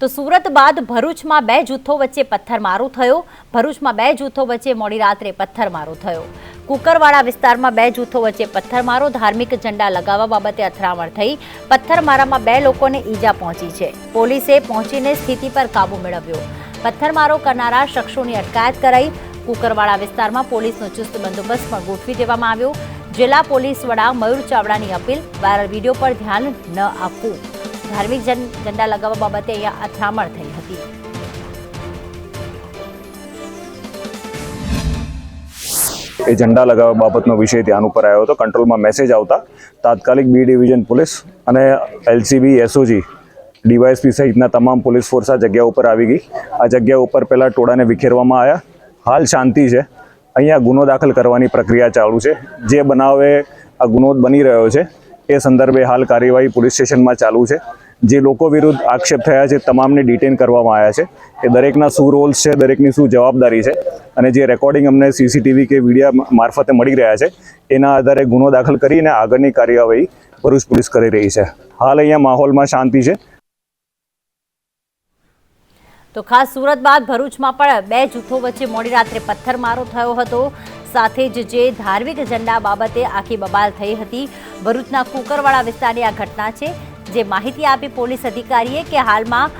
તો સુરત બાદ ભરૂચમાં બે જૂથો વચ્ચે પથ્થરમારો થયો. ભરૂચમાં બે જૂથો વચ્ચે મોડી રાત્રે પથ્થરમારો થયો. કુકરવાડા વિસ્તારમાં બે જૂથો વચ્ચે પથ્થરમારો, ધાર્મિક ઝંડા લગાવવા બાબતે અથડામણ થઈ. પથ્થરમારામાં બે લોકોને ઈજા પહોંચી છે. પોલીસે પહોંચીને સ્થિતિ પર કાબુ મેળવ્યો. પથ્થરમારો કરનારા શખ્સોની અટકાયત કરાઈ. કુકરવાડા વિસ્તારમાં પોલીસનો ચુસ્ત બંદોબસ્ત પણ ગોઠવી દેવામાં આવ્યો. જિલ્લા પોલીસ વડા મયુર ચાવડાની અપીલ. વાયરલ વીડિયો પર ધ્યાન ન આપવું. ધાર્મિક ઝંડા લગાવવા બાબતે અહીંયા અથડામણ થઈ હતી. એ ઝંડા લગાવવા બાબતનો વિષય ધ્યાન ઉપર આવ્યો હતો. કંટ્રોલમાં મેસેજ આવતા તાત્કાલિક બી ડિવિઝન પોલીસ અને એલસીબી, એસઓજી, ડીવાયએસપી સહિતના તમામ પોલીસ ફોર્સ આ જગ્યા ઉપર આવી ગઈ. આ જગ્યા ઉપર પહેલાં ટોળાને વિખેરવામાં આવ્યા. હાલ શાંતિ છે. અહીંયા ગુનો દાખલ કરવાની પ્રક્રિયા ચાલુ છે. જે બનાવે આ ગુનો બની રહ્યો છે, એ સંદર્ભે હાલ કાર્યવાહી પોલીસ સ્ટેશનમાં ચાલુ છે. જે લોકો વિરુદ્ધ આક્ષેપ થયા છે, તમામને ડિટેન કરવામાં આવ્યા છે. એ દરેકના શું રોલ્સ છે, દરેકની શું જવાબદારી છે અને જે રેકોર્ડિંગ અમને સીસીટીવી કે વિડીયા મારફતે મળી રહ્યા છે, એના આધારે ગુનો દાખલ કરીને આગળની કાર્યવાહી ભરૂચ પોલીસ કરી રહી છે. હાલ અહીંયા માહોલમાં શાંતિ છે. તો ખાસ સુરત બાદ ભરૂચમાં પણ બે જૂથો વચ્ચે મોડી રાત્રે પથ્થરમારો થયો હતો. સાથે જ જે ધાર્મિક ઝંડા બાબતે આખી બબાલ થઈ હતી. ભરૂચના કુકરવાડા વિસ્તારની આ ઘટના છે. જે માહિતી આપી પોલીસ અધિકારીએ કે હાલમાં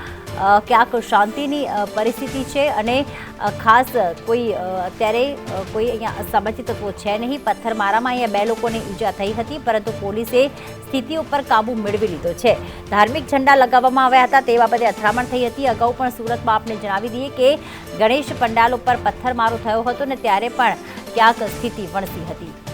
ક્યાંક શાંતિની પરિસ્થિતિ છે અને ખાસ કોઈ અત્યારે કોઈ અહીંયા અસામાજિક તત્વો છે નહીં. પથ્થરમારામાં અહીંયા બે લોકોને ઈજા થઈ હતી, પરંતુ પોલીસે સ્થિતિ ઉપર કાબુ મેળવી લીધો છે. ધાર્મિક ઝંડા લગાવવામાં આવ્યા હતા તે બાબતે અથડામણ થઈ હતી. અગાઉ પણ સુરતમાં આપને જણાવી દઈએ કે ગણેશ પંડાલ ઉપર પથ્થરમારો થયો હતો ને ત્યારે પણ ક્યાંક સ્થિતિ વણસી હતી.